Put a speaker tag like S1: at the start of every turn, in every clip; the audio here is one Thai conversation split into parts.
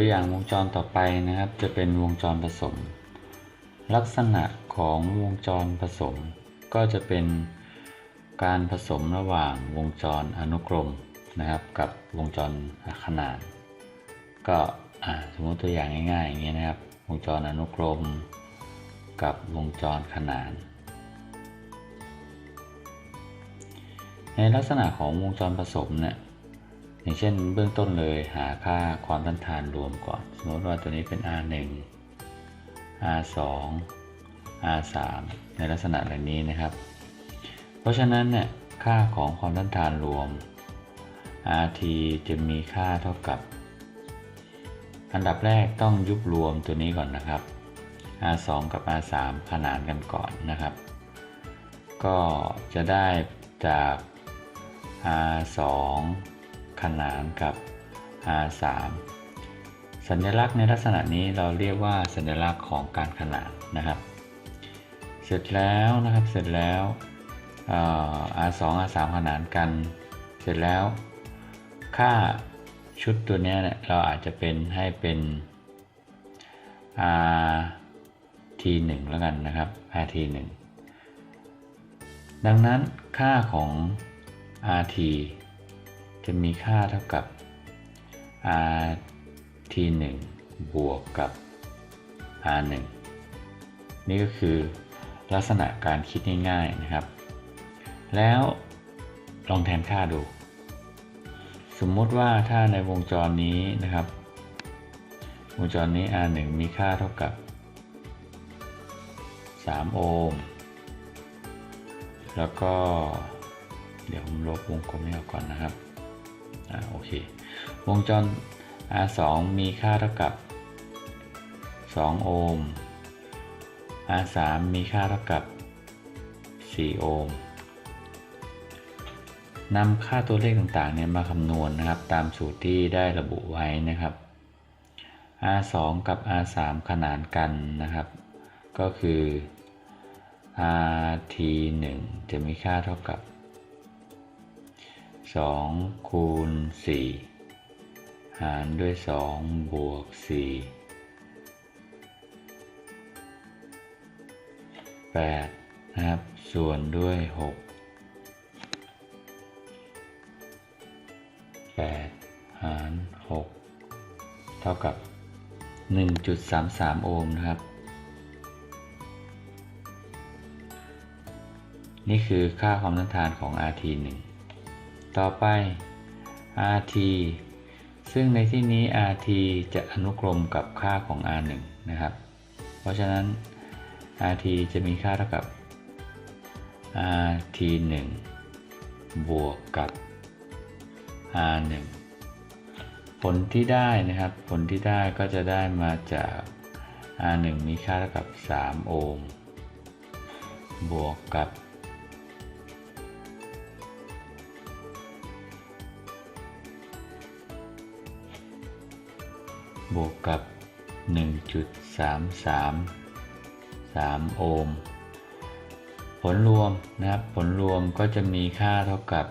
S1: ตัวอย่างวงจรต่อไปนะครับ จะเป็นวงจรผสม ลักษณะของวงจรผสม ก็จะเป็นการผสมระหว่างวงจรอนุกรมนะครับ กับวงจรขนาน ก็สมมติตัวอย่างง่ายๆอย่างนี้นะครับ วงจรอนุกรม กับวงจรขนาน ในลักษณะของวงจรผสมเนี่ย อย่างเช่นเบื้องต้นเลยหาค่าความต้านทานรวมก่อน สมมติว่าตัวนี้เป็น R1 R2 R3 ในลักษณะแบบนี้นะครับ เพราะฉะนั้นเนี่ยค่าของความต้านทานรวม RT จะมีค่าเท่ากับ อันดับแรกต้องยุบรวมตัวนี้ก่อนนะครับ R2 กับ R3 ขนานกันก่อนนะครับ ก็จะได้จาก R2 ขนานกับ R3 สัญลักษณ์ในลักษณะนี้เราเรียกว่าสัญลักษณ์ของการขนานนะครับ เสร็จแล้วนะครับเสร็จแล้ว R2 R3 ขนานกัน เสร็จแล้ว ค่าชุดตัวนี้เนี่ยเราอาจจะเป็นให้เป็น RT1 แล้วกันนะครับ RT1 ดังนั้นค่าของ RT จะมีค่าเท่ากับ RT1 บวกกับ R1 นี่ก็คือลักษณะการคิดง่ายๆนะครับ แล้วลองแทนค่าดู สมมติว่าถ้าในวงจรนี้นะครับ วงจรนี้ R1 มีค่าเท่ากับ 3 โอห์มแล้วก็เดี๋ยวผมลบวงกลมนี้ออกก่อนนะครับ อ่าโอเควงจร R2 มีค่าเท่ากับ 2 โอห์ม R3 มีค่าเท่ากับ 4 โอห์มนำค่าตัวเลขต่างๆเนี่ยมาคำนวณนะครับ ตามสูตรที่ได้ระบุไว้นะครับ R2 กับ R3 ขนานกันนะครับ ก็คือ RT1 จะมีค่าเท่ากับ 2 คูณ 4 หารด้วย 2 บวก 4 8 นะครับ ส่วนด้วย 6 8 หาร 6 เท่ากับ 1.33 โอห์มนะครับ นี่คือค่าความต้านทานของ RT1 ต่อไป RT ซึ่งในที่นี้ RT จะอนุกรมกับค่าของ R1 นะครับ เพราะฉะนั้น RT จะมีค่าเท่ากับ RT1 บวกกับ R1 ผลที่ได้นะครับ ผลที่ได้ก็จะได้มาจาก R1 มีค่าเท่ากับ 3 โอห์มบวกกับ บวกกับ 1.333 โอห์ม ผลรวมนะครับ ผลรวมก็จะมีค่าเท่ากับ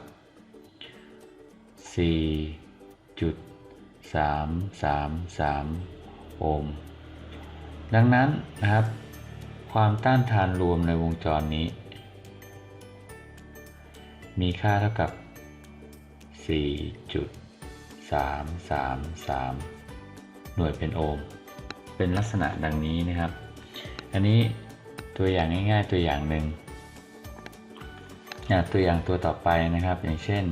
S1: 4.333 โอห์ม ดังนั้นนะครับ ความต้านทานรวมในวงจรนี้ มีค่าเท่ากับ 4.333 หน่วยเป็นโอห์มเป็นลักษณะดังนี้นะครับ อันนี้ตัวอย่างง่าย ๆ ตัวอย่างหนึ่งตัวอย่างตัวต่อไปนะครับ อย่างเช่น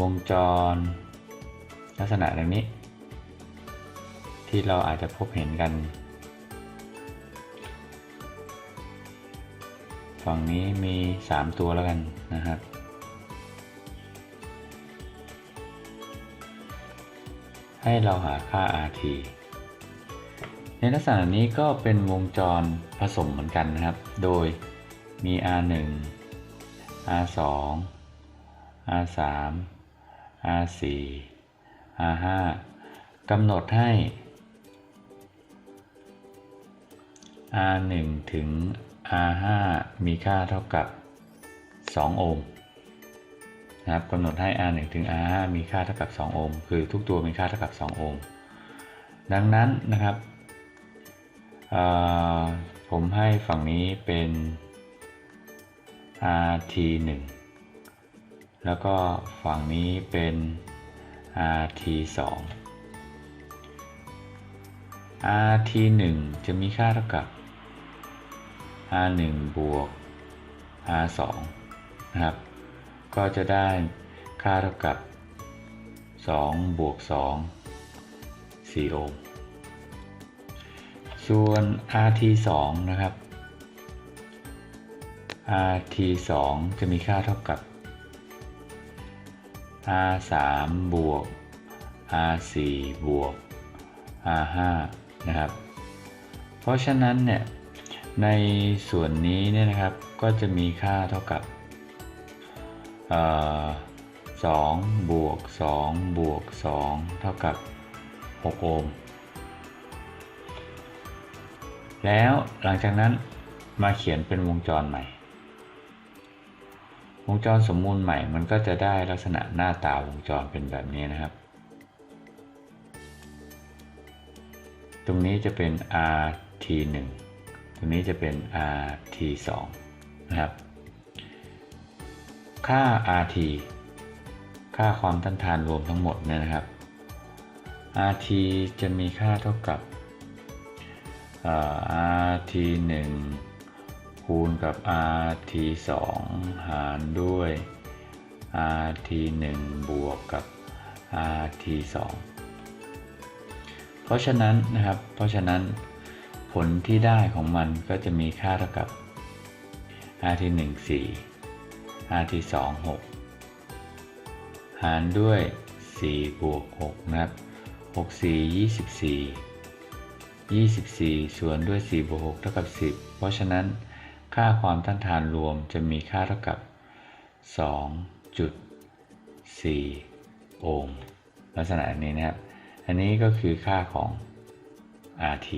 S1: วงจร ลักษณะดังนี้ ที่เราอาจจะพบเห็นกันฝั่งนี้มี 3 ตัวแล้วกันนะครับ ให้เราหาค่า RT ในลักษณะนี้ก็เป็นวงจรผสมเหมือนกันนะครับ โดยมี R1 R2 R3 R4 R5 กำหนดให้ R1 ถึง R5 มีค่าเท่ากับ 2 โอห์ม นะครับกำหนดให้ R1 ถึง R5 มีค่าเท่ากับ 2 โอห์ม คือทุกตัวมีค่าเท่ากับ 2 โอห์ม ดังนั้นนะครับ ผมให้ฝั่งนี้เป็น rt 1 แล้วก็ฝั่งนี้เป็น rt 2 rt 1 จะมีค่าเท่ากับ r 1 บวก r 2 นะครับ ก็จะได้ค่าเท่ากับ 2 บวก 2 4 โอห์ม ส่วน rt 2 นะครับ rt 2 จะมีค่าเท่ากับ r 3 บวก r 4 บวก r 5 นะครับ เพราะฉะนั้นเนี่ยในส่วนนี้เนี่ยนะครับก็จะมีค่าเท่ากับ สองบวกสองบวกสองเท่ากับ6โอห์มแล้วหลังจากนั้นมาเขียนเป็นวงจรใหม่ วงจรสมมูลใหม่มันก็จะได้ลักษณะหน้าตาวงจรเป็นแบบนี้นะครับ ตรงนี้จะเป็น rt1 ตรงนี้จะเป็น rt2 นะครับ ค่า rt ค่าความต้านทานรวมทั้งหมดเนี่ยนะครับ rt จะมีค่าเท่ากับ rt 1คูณกับ rt 2หารด้วย rt 1บวกกับ rt 2เพราะฉะนั้นนะครับ เพราะฉะนั้นผลที่ได้ของมันก็จะมีค่าเท่ากับ rt 1 4 rt 2 6 หารด้วย 4 บวก 6 นะครับ 6 4 24 24 ส่วนด้วย 4 บวก 6 เท่ากับ 10 เพราะฉะนั้นค่าความต้านทานรวมจะมีค่าเท่ากับ 2.4 โอห์มลักษณะนี้นะครับ อันนี้ก็คือค่าของ RT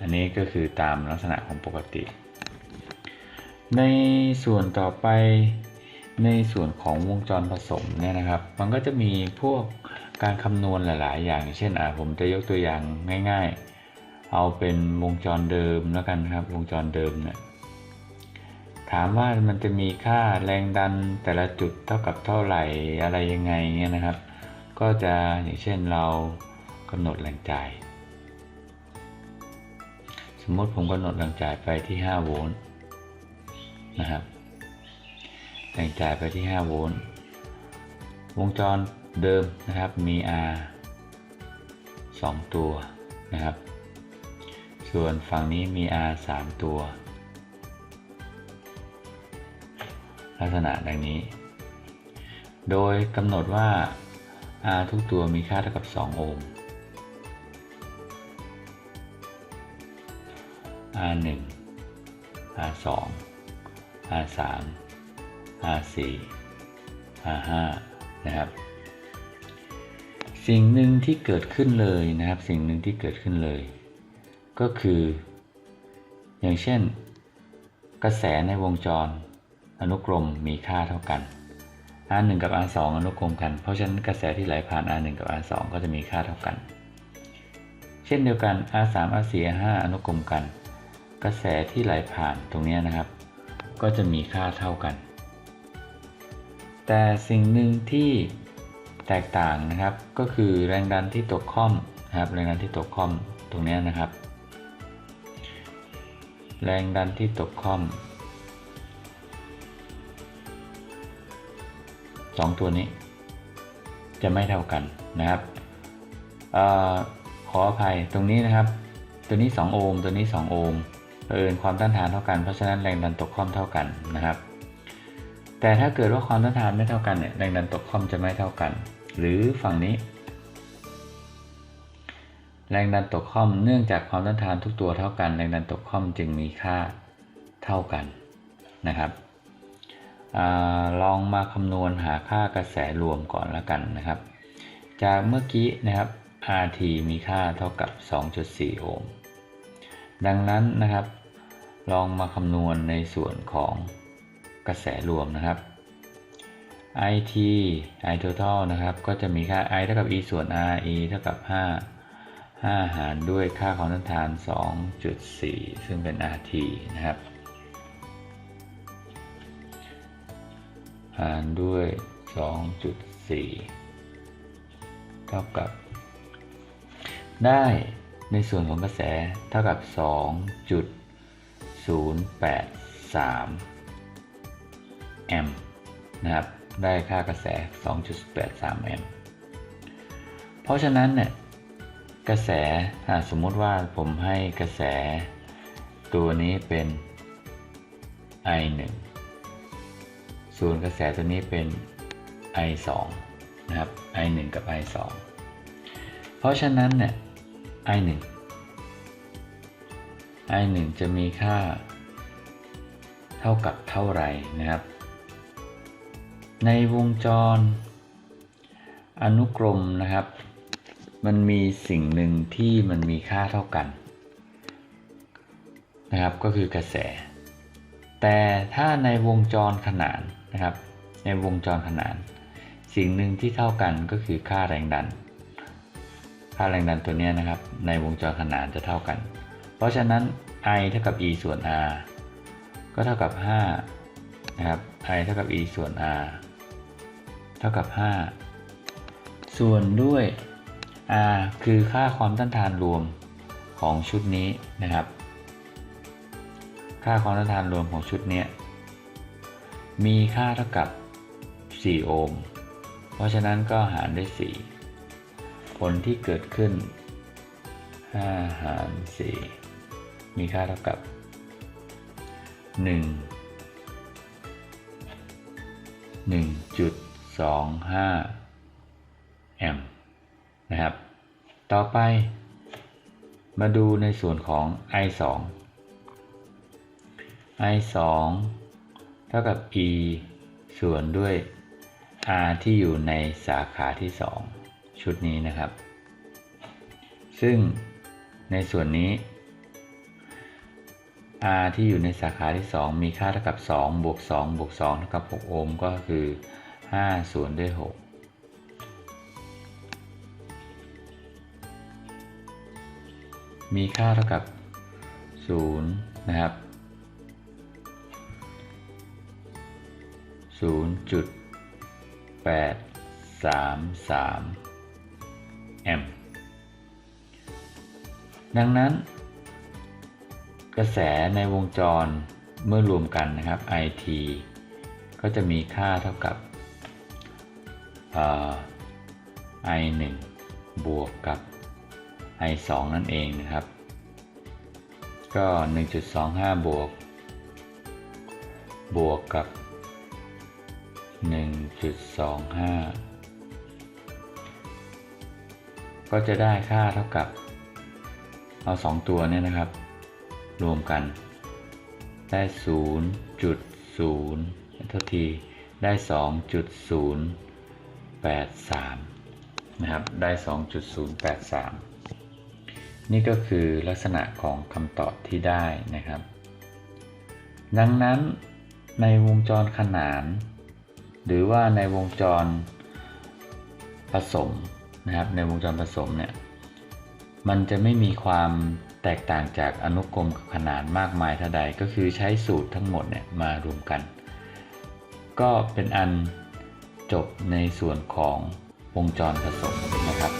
S1: อันนี้ก็คือตามลักษณะของปกติ ในส่วนต่อไปในส่วนของวงจรผสมเนี่ยนะครับ มันก็จะมีพวกการคำนวณหลาย ๆ อย่าง เช่นอ่าผมจะยกตัวอย่างง่าย ๆ เอาเป็นวงจรเดิมแล้วกันครับ วงจรเดิมเนี่ยถามว่ามันจะมีค่าแรงดันแต่ละจุดเท่ากับเท่าไหร่อะไรยังไงเงี้ยนะครับ ก็จะอย่างเช่นเรากำหนดแรงจ่าย สมมติผมกำหนดแรงจ่ายไปที่ 5 โวลต์ นะครับแรงจ่ายไปที่ 5 โวลต์ วงจรเดิมนะครับมี R 2 ตัวนะครับ ส่วนฝั่งนี้มี R 3 ตัว ลักษณะดังนี้ โดยกำหนดว่า R ทุกตัวมีค่าเท่ากับ 2 โอห์ม R 1 R 2 R 3 R 4 R 5นะครับ สิ่งหนึ่งที่เกิดขึ้นเลยนะครับ สิ่งหนึ่งที่เกิดขึ้นเลย ก็คือ อย่างเช่น กระแสในวงจร อนุกรมมีค่าเท่ากัน R1 กับ R2 อนุกรมกัน เพราะฉะนั้นกระแสที่ไหลผ่าน R1 กับ R2 ก็จะมีค่าเท่ากัน เช่นเดียวกัน R3 R4 R5 อนุกรมกัน กระแสที่ไหลผ่านตรงนี้นะครับ ก็จะมีค่าเท่ากัน แต่สิ่งหนึ่งที่แตกต่างนะครับ ก็คือแรงดันที่ตกค่อมนะครับ แรงดันที่ตกค่อมตรงนี้นะครับ แรงดันที่ตกค่อมสองตัวนี้ จะไม่เท่ากันนะครับออขออภัยตรงนี้นะครับ ตัวนี้ 2 โอห์มตัวนี้ 2 โอห์ม เอิญความต้านทานเท่ากัน เพราะฉะนั้นแรงดันตกค่อมเท่ากันนะครับ แต่ถ้าเกิดว่าความต้านทานไม่เท่ากันเนี่ยแรงดันตกค่อมจะไม่เท่ากัน หรือฝั่งนี้ แรงดันตกค่อมเนื่องจากความต้านทานทุกตัวเท่ากัน แรงดันตกค่อมจึงมีค่าเท่ากันนะครับอลองมาคำนวณหาค่ากระแสรวมก่อนแล้วกันนะครับ จากเมื่อกี้นะครับ RT มีค่าเท่ากับ 2.4 โอห์มดังนั้นนะครับ ลองมาคำนวณในส่วนของกระแสรวมนะครับ IT I total นะครับ ก็จะมีค่า I เท่ากับ E ส่วน R E เท่ากับ 5 5 หารด้วยค่าความต้านทาน 2.4 ซึ่งเป็น RT นะครับ หารด้วย 2.4 เท่ากับ ได้ในส่วนของกระแสเท่ากับ 2. 0.83 แอมป์นะครับ ได้ค่ากระแส 2.83 แอมป์ เพราะฉะนั้นเนี่ยกระแสสมมติว่าผมให้กระแส ตัวนี้เป็น I1 ส่วนกระแสตัวนี้เป็น I2 นะครับ I1 กับ I2 เพราะฉะนั้นเนี่ย I1 i1 จะมีค่า เท่ากับเท่าไหร่นะครับ ในวงจร อนุกรมนะครับ มันมีสิ่งหนึ่งที่มันมีค่าเท่ากันนะครับก็คือกระแส แต่ถ้าในวงจรขนานนะครับ ในวงจรขนาน สิ่งหนึ่งที่เท่ากันก็คือค่าแรงดัน ค่าแรงดันตัวนี้นะครับ ในวงจรขนานจะเท่ากัน เพราะฉะนั้น I เท่ากับ E ส่วน R ก็เท่ากับ5นะครับ I เท่ากับ E ส่วน R เท่ากับ 5 ส่วนด้วย R คือค่าความต้านทานรวมของชุดนี้นะครับ ค่าความต้านทานรวมของชุดนี้มีค่าเท่ากับ 4 โอห์ม เพราะฉะนั้นก็หารด้วย 4 ผลที่เกิดขึ้น5หาร4 มีค่าเท่ากับ 1 1.25 แอมป์นะครับ ต่อไป มาดูในส่วนของ I 2 I 2 เท่ากับ E ส่วนด้วย R ที่อยู่ในสาขาที่ 2 ชุดนี้นะครับ ซึ่งในส่วนนี้ R ที่อยู่ในสาขาที่ 2 มีค่าเท่ากับ 2 บวก 2 บวก2เท่ากับ 6 โอห์มก็คือ 5 ส่วนด้วย 6 มีค่าเท่ากับ 0 นะครับ 0.833 แอมป์ดังนั้น กระแสในวงจรเมื่อรวมกันนะครับ IT ก็จะมีค่าเท่ากับ I 1บวกกับ I 2นั่นเองนะครับ ก็ 1.25 บวก บวกกับ 1.25 ก็จะได้ค่าเท่ากับ เอา 2 ตัวเนี่ยนะครับ รวมกัน ได้0.0เท่าทีได้2.083นะครับ ได้2.083นี่ก็คือลักษณะของคำตอบที่ได้นะครับ ดังนั้นในวงจรขนาน หรือว่าในวงจรผสมนะครับในวงจรผสมเนี่ยมันจะไม่มีความ แตกต่างจากอนุกรมกับขนานมากมายเท่าใดก็คือใช้สูตรทั้งหมดเนี่ยมารวมกัน ก็เป็นอันจบในส่วนของวงจรผสมนะครับ